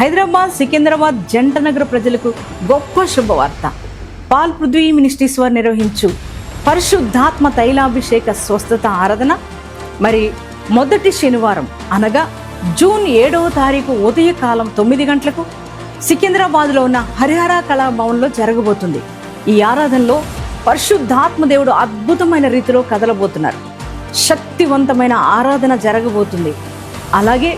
హైదరాబాద్ సికింద్రాబాద్ జంట నగర ప్రజలకు గొప్ప శుభవార్త. పాల్ పృథ్వీ మినిస్ట్రీస్ వారు నిర్వహించు పరిశుద్ధాత్మ తైలాభిషేక స్వస్థత ఆరాధన. మరి మొదటి శనివారం అనగా జూన్ ఏడవ తారీఖు ఉదయకాలం తొమ్మిది గంటలకు సికింద్రాబాద్లో ఉన్న హరిహర కళాభవన్లో జరగబోతుంది. ఈ ఆరాధనలో పరిశుద్ధాత్మ దేవుడు అద్భుతమైన రీతిలో కదలబోతున్నారు. శక్తివంతమైన ఆరాధన జరగబోతుంది. అలాగే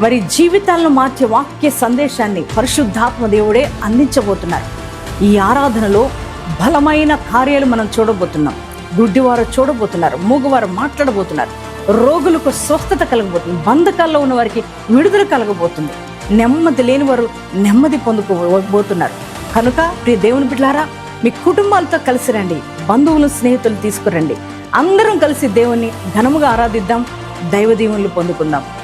మరి జీవితాలను మార్చే వాక్య సందేశాన్ని పరిశుద్ధాత్మ దేవుడే అందించబోతున్నారు. ఈ ఆరాధనలో బలమైన కార్యాలు మనం చూడబోతున్నాం. గుడ్డివారు చూడబోతున్నారు మూగవారు మాట్లాడబోతున్నారు. రోగులకు స్వస్థత కలగబోతుంది బంధకాల్లో ఉన్న వారికి విడుదల కలగబోతుంది. నెమ్మది లేని వారు నెమ్మది పొందుకోబోతున్నారు. కనుక ప్రియ దేవుని బిడ్డారా మీ కుటుంబాలతో కలిసి రండి బంధువులు స్నేహితులు తీసుకురండి. అందరం కలిసి దేవుణ్ణి ఘనముగా ఆరాధిద్దాం దైవ దీవులు పొందుకుందాం.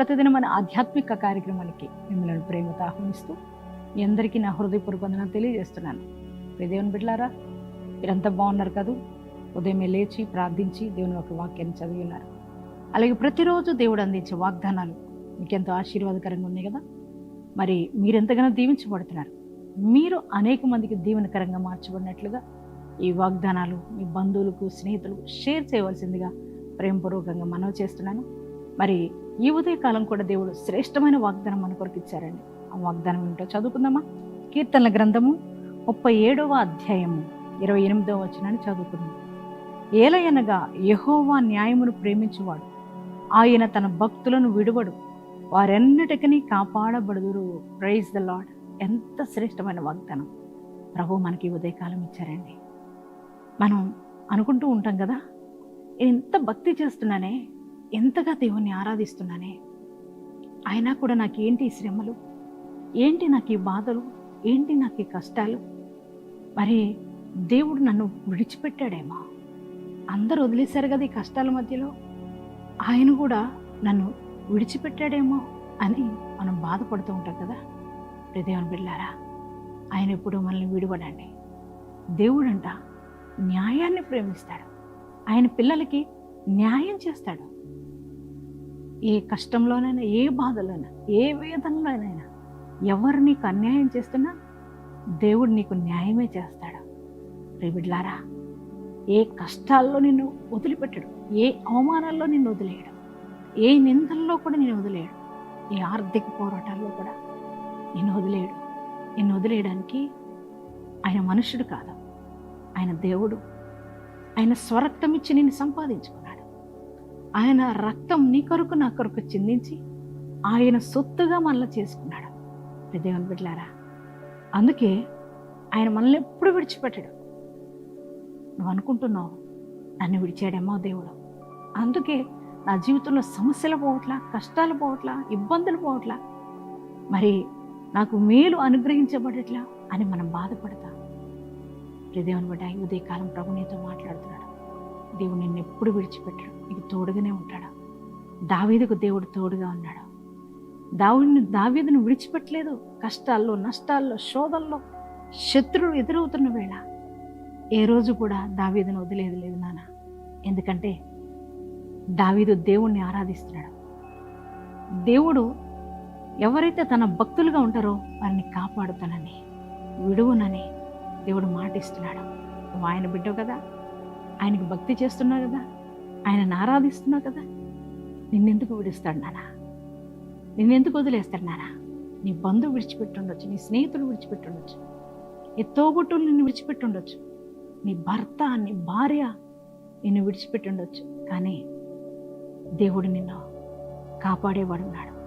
ప్రతిదిన మన ఆధ్యాత్మిక కార్యక్రమాలకి మిమ్మల్ని ప్రేమతో ఆహ్వానిస్తూ మీ అందరికీ నా హృదయపూర్వక వందనాలు తెలియజేస్తున్నాను. దేవుని బిడ్డలారా మీరంతా బాగున్నారు కదూ? ఉదయమే లేచి ప్రార్థించి దేవుని ఒక వాక్యాన్ని చదివి ఉన్నారు. అలాగే ప్రతిరోజు దేవుడు అందించే వాగ్దానాలు మీకు ఎంతో ఆశీర్వాదకరంగా ఉన్నాయి కదా? మరి మీరెంతగానో దీవించబడుతున్నారు. మీరు అనేక మందికి దీవెనకరంగా మార్చబడినట్లుగా ఈ వాగ్దానాలు మీ బంధువులకు స్నేహితులకు షేర్ చేయవలసిందిగా ప్రేమపూర్వకంగా మనవి చేస్తున్నాను. మరి ఈ ఉదయకాలం కూడా దేవుడు శ్రేష్టమైన వాగ్దానం మన కొరకు ఇచ్చారండి. ఆ వాగ్దానం ఏంటో చదువుకుందామా? కీర్తనల గ్రంథము ముప్పై ఏడవ అధ్యాయము ఇరవై ఎనిమిదవ వచనాన్ని చదువుకుందాం. ఏలయనగా యహోవా న్యాయమును ప్రేమించువాడు. ఆయన తన భక్తులను విడువడు. వారెన్నటికని కాపాడబడుదురు. ప్రైజ్ ద లాడ్ ఎంత శ్రేష్టమైన వాగ్దానం. ప్రభు మనకి ఈ ఉదయకాలం ఇచ్చారండి. మనం అనుకుంటూ ఉంటాం కదా ఎంత భక్తి చేస్తున్నానే ఎంతగా దేవుణ్ణి ఆరాధిస్తున్నానే? అయినా కూడా నాకేంటి ఈ శ్రమలు? ఏంటి నాకు ఈ బాధలు? ఏంటి నాకు ఈ కష్టాలు? మరి దేవుడు నన్ను విడిచిపెట్టాడేమో? అందరూ వదిలేశారు కదా ఈ కష్టాల మధ్యలో? ఆయన కూడా నన్ను విడిచిపెట్టాడేమో అని మనం బాధపడుతూ ఉంటాం కదా? హృదయం బిళ్ళారా ఆయన ఎప్పుడు మనల్ని విడిపడండి. దేవుడంట న్యాయాన్ని ప్రేమిస్తాడు. ఆయన పిల్లలకి న్యాయం చేస్తాడు. ఏ కష్టంలోనైనా ఏ బాధలోనైనా ఏ వేదనలోనైనా ఎవరు నీకు అన్యాయం చేస్తున్నా దేవుడు నీకు న్యాయమే చేస్తాడు. రేబిడ్లారా ఏ కష్టాల్లో నిన్ను వదిలిపెట్టడు ఏ అవమానాల్లో నిన్ను వదిలేయడు ఏ నిందల్లో కూడా నేను వదిలేయడు ఏ ఆర్థిక పోరాటాల్లో కూడా నిన్ను వదిలేయడు. నిన్ను వదిలేయడానికి ఆయన మనుషుడు కాదు. ఆయన దేవుడు. ఆయన స్వరక్తం ఇచ్చి నిన్ను సంపాదించుకో. ఆయన రక్తం నీ కొరకు నా కొరకు చిందించి ఆయన సొత్తుగా మనల్ని చేసుకున్నాడు. దేవుని బిడ్డలారా అందుకే ఆయన మనల్ని ఎప్పుడు విడిచిపెట్టడు. నువ్వు అనుకుంటున్నావు నన్ను విడిచాడేమో దేవుడు. అందుకే నా జీవితంలో సమస్యలు పోవట్లా కష్టాలు పోవట్లా ఇబ్బందులు పోవట్లా మరి నాకు మేలు అనుగ్రహించబడట్లా అని మనం బాధపడతాం. దేవుని బిడ్డ ఉదయకాలం ప్రభు నీతో మాట్లాడుతున్నాడు. దేవుడు నిన్ను ఎప్పుడు విడిచిపెట్టడు. నీకు తోడుగానే ఉంటాడు? దావీదుకు దేవుడు తోడుగా ఉన్నాడు? దావుడిని దావీదును విడిచిపెట్టలేదు. కష్టాల్లో నష్టాల్లో శోధల్లో శత్రువు ఎదురవుతున్న వేళ ఏ రోజు కూడా దావీదును వదిలేదు లేదు నాన్న ఎందుకంటే దావీదు దేవుణ్ణి ఆరాధిస్తున్నాడు. దేవుడు ఎవరైతే తన భక్తులుగా ఉంటారో వారిని కాపాడుతానని విడువునని దేవుడు మాటిస్తున్నాడు. ఆయన బిడ్డవు కదా? ఆయనకు భక్తి చేస్తున్నావు కదా? ఆయనను ఆరాధిస్తున్నావు కదా? నిన్నెందుకు విడుస్తాడు నానా? నిన్నెందుకు వదిలేస్తాడు నానా? నీ బంధువు విడిచిపెట్టుండొచ్చు నీ స్నేహితుడు విడిచిపెట్టుండొచ్చు నీ తోబుట్టులు నిన్ను విడిచిపెట్టుండొచ్చు నీ భర్త నీ భార్య నిన్ను విడిచిపెట్టుండొచ్చు కానీ దేవుడు నిన్ను కాపాడేవాడు ఉన్నాడు.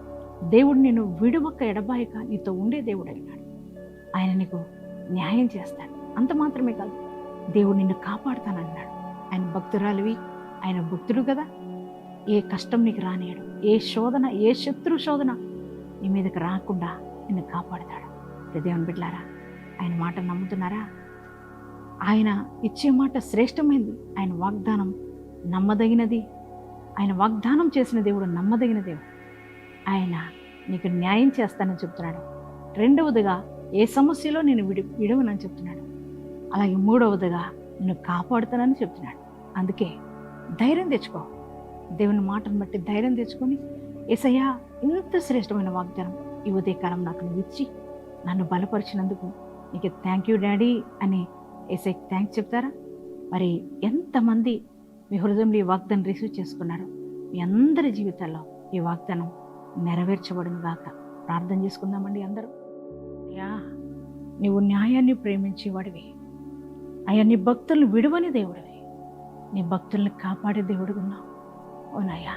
దేవుడు నిన్ను విడువక్క ఎడబాయిక నీతో ఉండే దేవుడు అన్నాడు. ఆయన నీకు న్యాయం చేస్తాడు. అంత మాత్రమే కాదు దేవుడు నిన్ను కాపాడుతానన్నాడు. ఆయన భక్తురాలివి ఆయన భక్తుడు కదా. ఏ కష్టం నీకు రానియడు ఏ శోధన ఏ శత్రు శోధన నీ మీదకి రాకుండా నిన్ను కాపాడుతాడు. దేవుని బిడ్లారా ఆయన మాట నమ్ముతున్నారా? ఆయన ఇచ్చే మాట శ్రేష్టమైనది ఆయన వాగ్దానం నమ్మదగినది. ఆయన వాగ్దానం చేసిన దేవుడు నమ్మదగిన దేవుడు. ఆయన నీకు న్యాయం చేస్తానని చెప్తున్నాడు. రెండవదిగా ఏ సమస్యలో నేను విడి విడవనని చెప్తున్నాడు. అలాగే మూడవదిగా నిన్ను కాపాడుతానని చెప్తున్నాడు. అందుకే ధైర్యం తెచ్చుకో. దేవుని మాటను బట్టి ధైర్యం తెచ్చుకొని ఏసయ్యా ఇంత శ్రేష్టమైన వాగ్దానం ఈ ఉదయకాలం నాకు నువ్వు ఇచ్చి నన్ను బలపరిచినందుకు నీకు థ్యాంక్ యూ డాడీ అని ఏసై థ్యాంక్స్ చెప్తారా? మరి ఎంతమంది మీ హృదయంలో ఈ వాగ్దానం రిసీవ్ చేసుకున్నారు మీ అందరి జీవితాల్లో ఈ వాగ్దానం నెరవేర్చబడును గాక. ప్రార్థన చేసుకుందామండి అందరూ. అయ్యా నీవు న్యాయాన్ని ప్రేమించేవాడివి. అయ్యా నీ భక్తులను విడువని దేవుడివి. నీ భక్తుల్ని కాపాడే దేవుడు ఉన్నావు. అవునయ్యా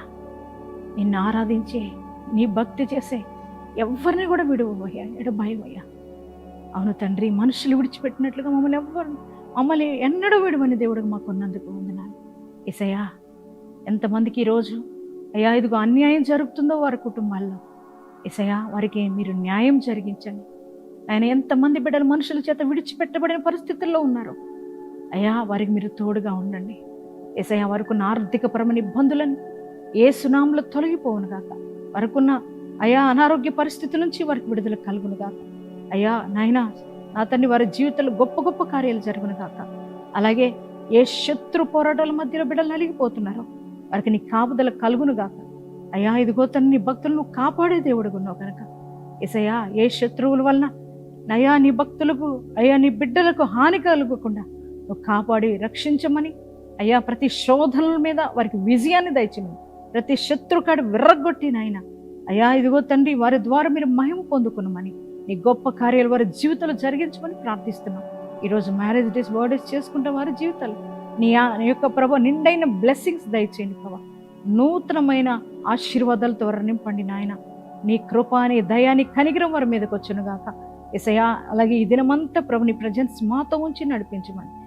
నిన్ను ఆరాధించే నీ భక్తి చేసే ఎవరిని కూడా విడువయ్యా ఎడ భయమయ్యా అవును తండ్రి మనుషులు విడిచిపెట్టినట్లుగా మమ్మల్ని ఎవ్వరు మమ్మల్ని ఎన్నడూ విడువని దేవుడు మాకు ఉన్నందుకు వందనాలు. ఇసయ్యా ఎంతమందికి ఈరోజు అయ్యా ఇదిగో అన్యాయం జరుగుతుందో వారి కుటుంబాల్లో. ఇసయ్యా వారికి మీరు న్యాయం జరిగించండి. ఆయన ఎంతమంది బిడ్డలు మనుషుల చేత విడిచిపెట్టబడిన పరిస్థితుల్లో ఉన్నారు. అయ్యా వారికి మీరు తోడుగా ఉండండి. ఎసయ్యా వారికున్న ఆర్థికపరమైన ఇబ్బందులను ఏ సునాములు తొలగిపోవును గాక. వారికున్న అయా అనారోగ్య పరిస్థితుల నుంచి వారికి విడుదల కలుగును గాక. అయ్యా నాయన నా తండ్రి వారి జీవితంలో గొప్ప గొప్ప కార్యాలు జరుగును గాక. అలాగే ఏ శత్రు పోరాటాల మధ్యలో బిడ్డలు నలిగిపోతున్నారో వారికి నీ కాపుదల కలుగును గాక. అయ్యా ఇదిగో తను నీ భక్తులను కాపాడే దేవుడు ఉన్నావు కనుక ఎసయ్యా ఏ శత్రువుల వలన నయా నీ భక్తులకు అయ్యా నీ బిడ్డలకు హాని కలుగకుండా నువ్వు కాపాడి రక్షించమని అయ్యా ప్రతి శోధనల మీద వారికి విజయాన్ని దయచమని ప్రతి శత్రుకాడు విర్రగొట్టినైనా అయ్యా ఇదిగో తండ్రి వారి ద్వారా మీరు మహిమ పొందుకున్నామని నీ గొప్ప కార్యాలు వారి జీవితంలో జరిగించమని ప్రార్థిస్తున్నాం. ఈరోజు మ్యారేజ్ డేస్ బర్త్డేస్ చేసుకుంటే వారి జీవితాలు నీ ఆ- యొక్క ప్రభు నిండైన బ్లెస్సింగ్స్ దయచేయండి ప్రభా. నూతనమైన ఆశీర్వాదాలతో వారు నింపండి నాయన. నీ కృప నీ దయాని కనిగిరం వారి మీదకి వచ్చును గాక. ఎసయా అలాగే ఈ దినమంతా ప్రభు నీ ప్రజెన్స్ మాతో ఉంచి నడిపించమని